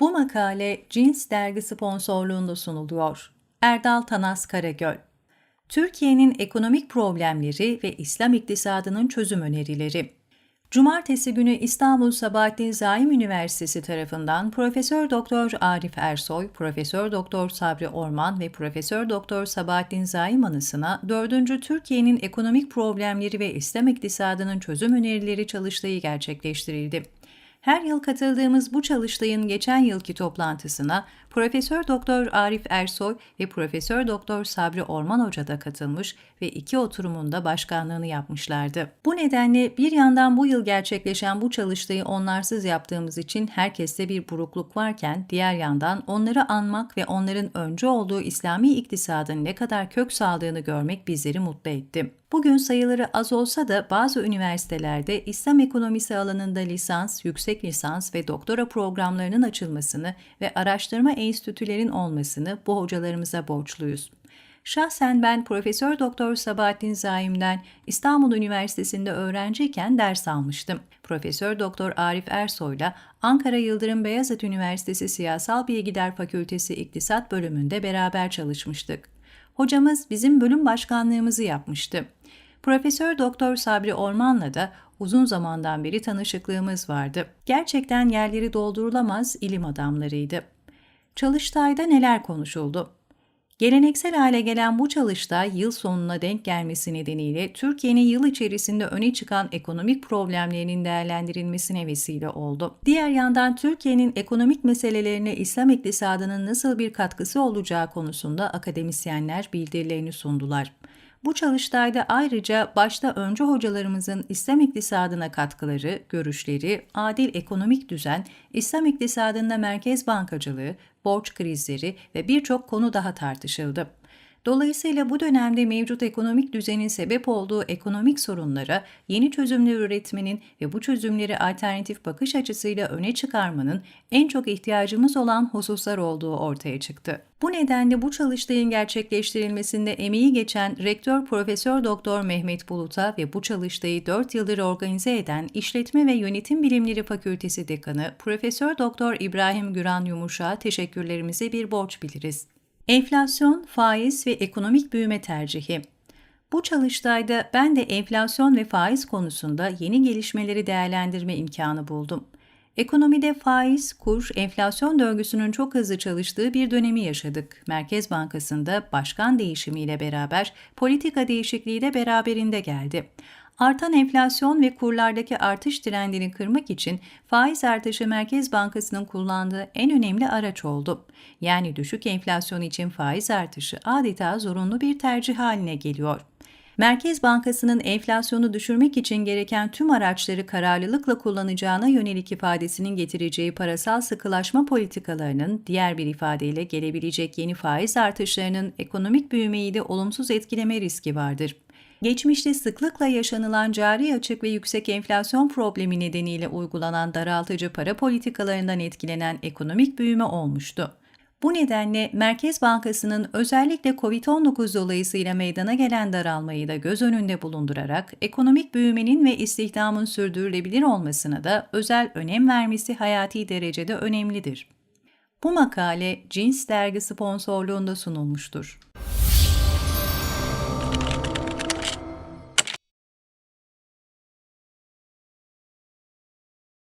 Bu makale Cins dergi sponsorluğunda sunuluyor. Erdal Tanas Karagöl Türkiye'nin ekonomik problemleri ve İslam iktisadının çözüm önerileri. Cumartesi günü İstanbul Sabahattin Zaim Üniversitesi tarafından Profesör Doktor Arif Ersoy, Profesör Doktor Sabri Orman ve Profesör Doktor Sabahattin Zaim anısına 4. Türkiye'nin ekonomik problemleri ve İslam iktisadının çözüm önerileri çalıştığı gerçekleştirildi. Her yıl katıldığımız bu çalıştayın geçen yılki toplantısına Profesör Doktor Arif Ersoy ve Profesör Doktor Sabri Orman Hoca da katılmış ve iki oturumunda başkanlığını yapmışlardı. Bu nedenle bir yandan bu yıl gerçekleşen bu çalıştayı onlarsız yaptığımız için herkeste bir burukluk varken diğer yandan onları anmak ve onların önce olduğu İslami iktisadın ne kadar kök saldığını görmek bizleri mutlu etti. Bugün sayıları az olsa da bazı üniversitelerde İslam ekonomisi alanında lisans, yüksek lisans ve doktora programlarının açılmasını ve araştırma enstitülerin olmasını bu hocalarımıza borçluyuz. Şahsen ben Profesör Doktor Sabahattin Zaim'den İstanbul Üniversitesi'nde öğrenciyken ders almıştım. Profesör Doktor Arif Ersoy'la Ankara Yıldırım Beyazıt Üniversitesi Siyasal Bilgiler Fakültesi İktisat bölümünde beraber çalışmıştık. Hocamız bizim bölüm başkanlığımızı yapmıştı. Profesör Doktor Sabri Orman'la da uzun zamandan beri tanışıklığımız vardı. Gerçekten yerleri doldurulamaz ilim adamlarıydı. Çalıştay'da neler konuşuldu? Geleneksel hale gelen bu çalıştay yıl sonuna denk gelmesi nedeniyle Türkiye'nin yıl içerisinde öne çıkan ekonomik problemlerinin değerlendirilmesine vesile oldu. Diğer yandan Türkiye'nin ekonomik meselelerine İslam iktisadının nasıl bir katkısı olacağı konusunda akademisyenler bildirilerini sundular. Bu çalıştayda ayrıca başta önce hocalarımızın İslam iktisadına katkıları, görüşleri, adil ekonomik düzen, İslam iktisadında merkez bankacılığı, borç krizleri ve birçok konu daha tartışıldı. Dolayısıyla bu dönemde mevcut ekonomik düzenin sebep olduğu ekonomik sorunlara yeni çözümler üretmenin ve bu çözümleri alternatif bakış açısıyla öne çıkarmanın en çok ihtiyacımız olan hususlar olduğu ortaya çıktı. Bu nedenle bu çalıştayın gerçekleştirilmesinde emeği geçen Rektör Profesör Doktor Mehmet Bulut'a ve bu çalıştayı 4 yıldır organize eden İşletme ve Yönetim Bilimleri Fakültesi Dekanı Profesör Doktor İbrahim Güran Yumuşak'a teşekkürlerimizi bir borç biliriz. Enflasyon, faiz ve ekonomik büyüme tercihi. Bu çalıştayda ben de enflasyon ve faiz konusunda yeni gelişmeleri değerlendirme imkanı buldum. Ekonomide faiz, kur, enflasyon döngüsünün çok hızlı çalıştığı bir dönemi yaşadık. Merkez Bankası'nda başkan değişimiyle beraber politika değişikliği de beraberinde geldi. Artan enflasyon ve kurlardaki artış trendini kırmak için faiz artışı Merkez Bankası'nın kullandığı en önemli araç oldu. Yani düşük enflasyon için faiz artışı adeta zorunlu bir tercih haline geliyor. Merkez Bankası'nın enflasyonu düşürmek için gereken tüm araçları kararlılıkla kullanacağına yönelik ifadesinin getireceği parasal sıkılaşma politikalarının diğer bir ifadeyle gelebilecek yeni faiz artışlarının ekonomik büyümeyi de olumsuz etkileme riski vardır. Geçmişte sıklıkla yaşanılan cari açık ve yüksek enflasyon problemi nedeniyle uygulanan daraltıcı para politikalarından etkilenen ekonomik büyüme olmuştu. Bu nedenle Merkez Bankası'nın özellikle COVID-19 dolayısıyla meydana gelen daralmayı da göz önünde bulundurarak ekonomik büyümenin ve istihdamın sürdürülebilir olmasına da özel önem vermesi hayati derecede önemlidir. Bu makale Cins dergi sponsorluğunda sunulmuştur.